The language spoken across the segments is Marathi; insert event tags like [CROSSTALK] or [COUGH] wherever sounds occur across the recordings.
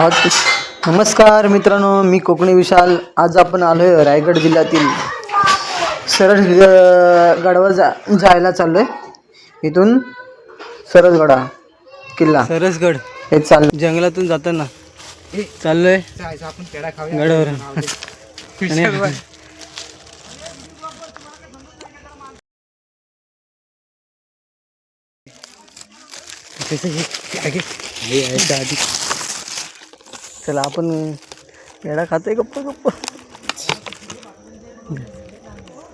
हा नमस्कार मित्रांनो मी कोकणी विशाल. आज आपण आलो आहे रायगड जिल्ह्यातील सरळ गडावर जा जायला चाललो आहे इथून सरसगडा किल्ला. सरसगड. हे चाल जंगलातून जाताना चाललोय. गडावर आणि चला आपण पेढा खातोय गप्प गप्प।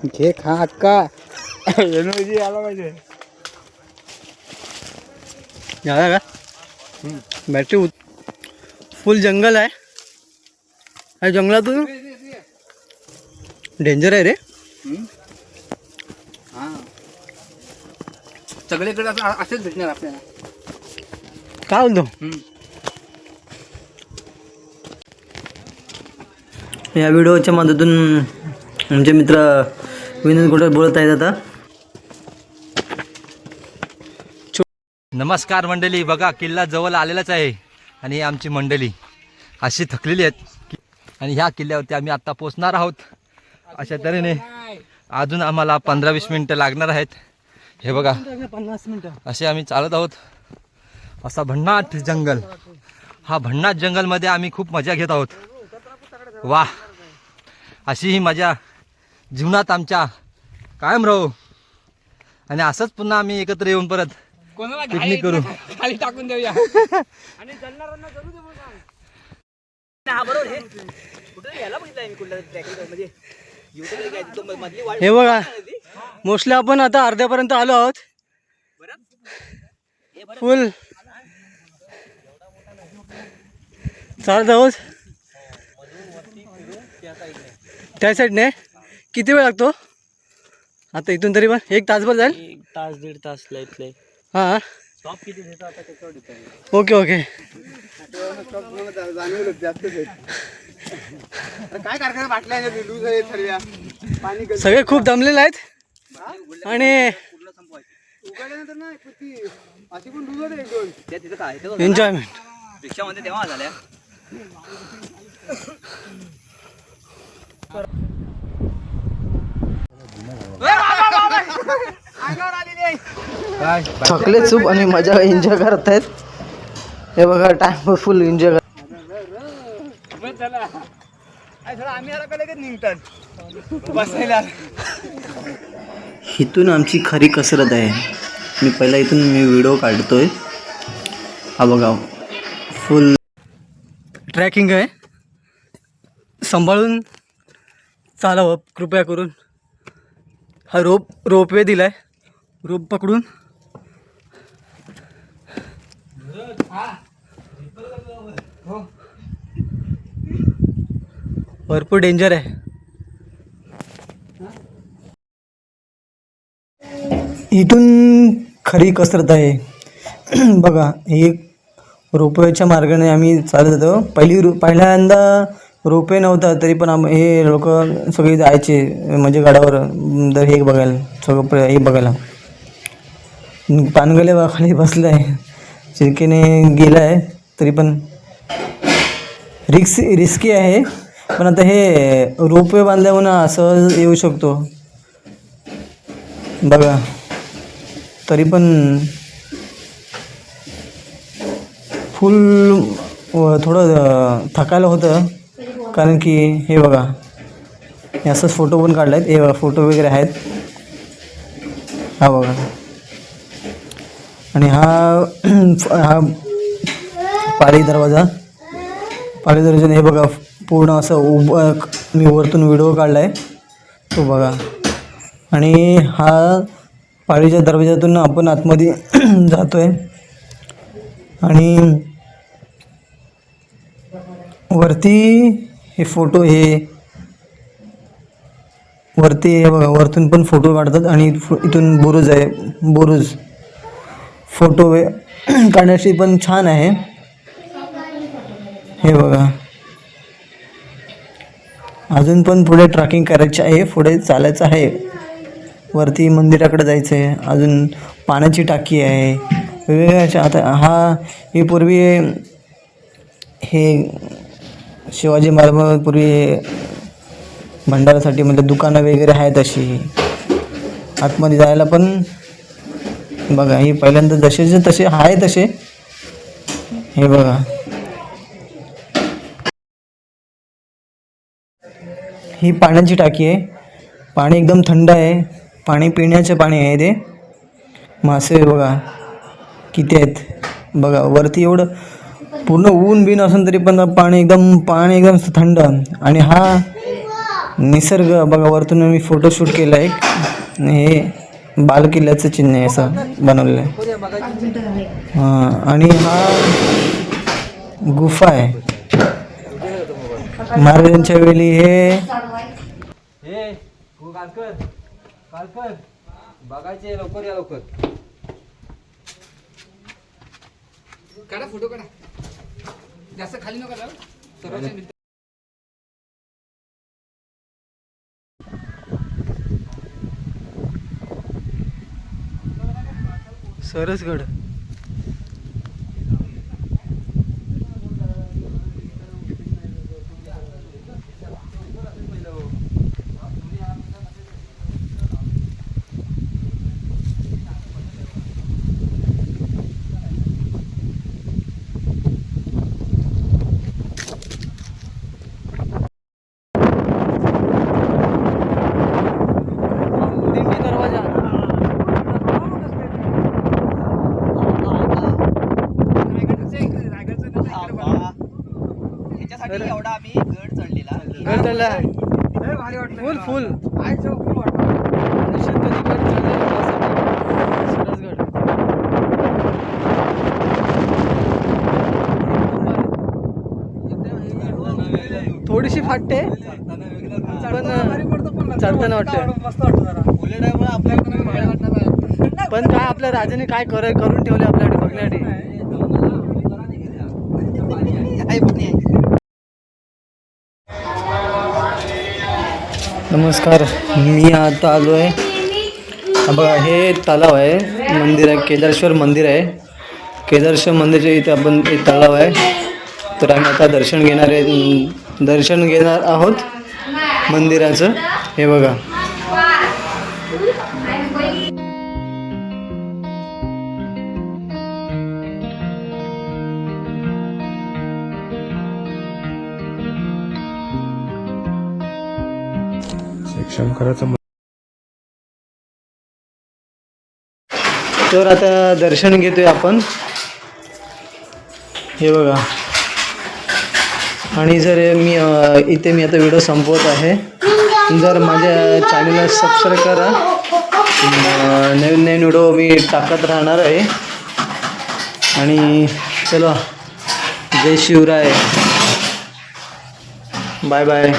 घे खा हक्का एनर्जी आला पाहिजे झाला का बॅटरी उत फुल जंगल आहे जंगलातून डेंजर आहे रे। सगळीकडे असं असेच भेटणार आपल्याला काय बोलतो या व्हिडिओच्या मदतून आमचे मित्र विनोद कुठे बोलत आहेत आता? नमस्कार मंडळी बघा किल्ला जवळ आलेलाच आहे आणि आमची मंडळी अशी थकलेली आहेत आणि ह्या किल्ल्यावरती आम्ही आत्ता पोचणार आहोत. अशा तऱ्हेने अजून आम्हाला पंधरा वीस मिनटं लागणार आहेत. हे बघा पन्नास मिनिटं असे आम्ही चालत आहोत. असा भन्नाट जंगल. हा भन्नाट जंगलमध्ये आम्ही खूप मजा घेत आहोत. वा अशी ही मजा जीवनात आमच्या कायम राहू. आणि असंच पुन्हा आम्ही एकत्र येऊन परत पिकनिक करू. खाली टाकून देऊया. हे बघा मोस्टली आपण आता अर्ध्यापर्यंत आलो आहोत. फुल चालत आहोत. त्या साईडने किती वेळ लागतो? आता इथून तरी पण एक तासभर जाईल? तास दीड तास इथले हां. Okay okay. काय कारखाना बाटल्या लूज आहे सर्व. पाणी सगळे खूप दमलेले आहेत. आणि उघडल्यानंतर ना ती अशी पण लूज होते एक दोन तिथं काय? एन्जॉयमेंट रिक्षामध्ये तेव्हा झाल्या थकले चूप आणि मजा एन्जॉय करत आहेत हे बघा टाइम फुल एन्जॉय कर इथून आमची खरी कसरत आहे. मी पहिला इथून मी व्हिडिओ काढतोय. हा बघा फुल ट्रॅकिंग आहे. सांभाळून चालावं हो, कृपया करून. हा रोप रोपवे दिलाय. रोप पकडून. भरपूर डेंजर आहे. इथून खरी कसरत आहे. [CLEARS THROAT] बघा हे रोपवेच्या मार्गाने आम्ही चालत होतो. पहिली पहिल्यांदा रोपे नव्हता तरी पण आम हे लोक सगळे जायचे म्हणजे गडावर दर तर हे बघायला सगळं हे बघायला. पानगल्या खाली बसलं आहे चिरकेने गेला आहे तरी पण रिक्स रिस्की आहे. पण आता हे रोपवे बांधल्यामुळं असं येऊ शकतो. बघा. तरी पण फुल थोडं थकायला होतं. कारण की हे बघा हे असंच फोटो पण काढला आहेत हे बघा फोटो वगैरे आहेत. हा बघा. आणि हा हा पाळी दरवाजा. पाळी दरवाजाने हे बघा पूर्ण असं उभं मी वरतून व्हिडिओ काढला आहे तो बघा. आणि हा पाळीच्या दरवाजातून आपण आतमध्ये [CLEARS THROAT] जातो आहे आणि वरती हे फोटो हे वरती हे बघा वरतून पण फोटो काढतात आणि इथून बुरुज आहे बुरुज. फोटो वे [CLEARS THROAT] काढण्याची पण छान आहे. हे बघा. अजून पण पुढे ट्रॅकिंग करायची आहे पुढे चालायचं आहे. वरती मंदिराकडे जायचं आहे. अजून पाण्याची टाकी आहे. वेगवेगळ्या अशा आता हा हे पूर्वी हे शिवाजी महाराजांपूर्वी भंडारासाठी म्हणजे दुकानं वगैरे आहेत अशी. आतमध्ये जायला पण बघा हे पहिल्यांदा जसेचे तसे आहे तसे हे बघा. ही पाण्याची टाकी आहे. पाणी एकदम थंड आहे. पाणी पिण्याचे पाणी आहे ते. मासे बघा किती आहेत. बघा वरती एवढं पूर्ण ऊन बिन असून तरी पण पाणी एकदम पाणी एकदम थंड. आणि हा निसर्ग बघा वरतून मी फोटोशूट केला एक. आणि हे बाल किल्ल्याचं चिन्ह आहे असं बनवलेलं आहे. हां आणि हा गुफा आहे. महाराजांच्या वेळी हे हे बघायचे लवकर या लवकर. काढा फोटो काढा. जास्त खाली नका जाऊ. सर्वांच्या मित्र सरसगड दिंडी दरवाजा फुल फुल थोडीशी फाटते पण चढताना वाटतं पण काय आपल्या राजाने काय कर करून ठेवले आपल्याकडे बघण्यासाठी नमस्कार मी आता आलो आहे. बघा हे तलाव आहे. मंदिर आहे केदारेश्वर मंदिर आहे. केदारेश्वर मंदिरच्या इथे आपण एक तलाव आहे. तर आम्ही आता दर्शन घेणार आहे. दर्शन घेणार आहोत मंदिराचं. हे बघा. तर आता दर्शन घेतोय आपण. हे बघा. आणि जर मी इथे मी आता व्हिडिओ संपवत आहे. जर माझ्या चॅनलला सबस्क्राईब करा. नवीन नवीन व्हिडिओ मी टाकत राहणार आहे. आणि चलो. जय शिवराय. Bye bye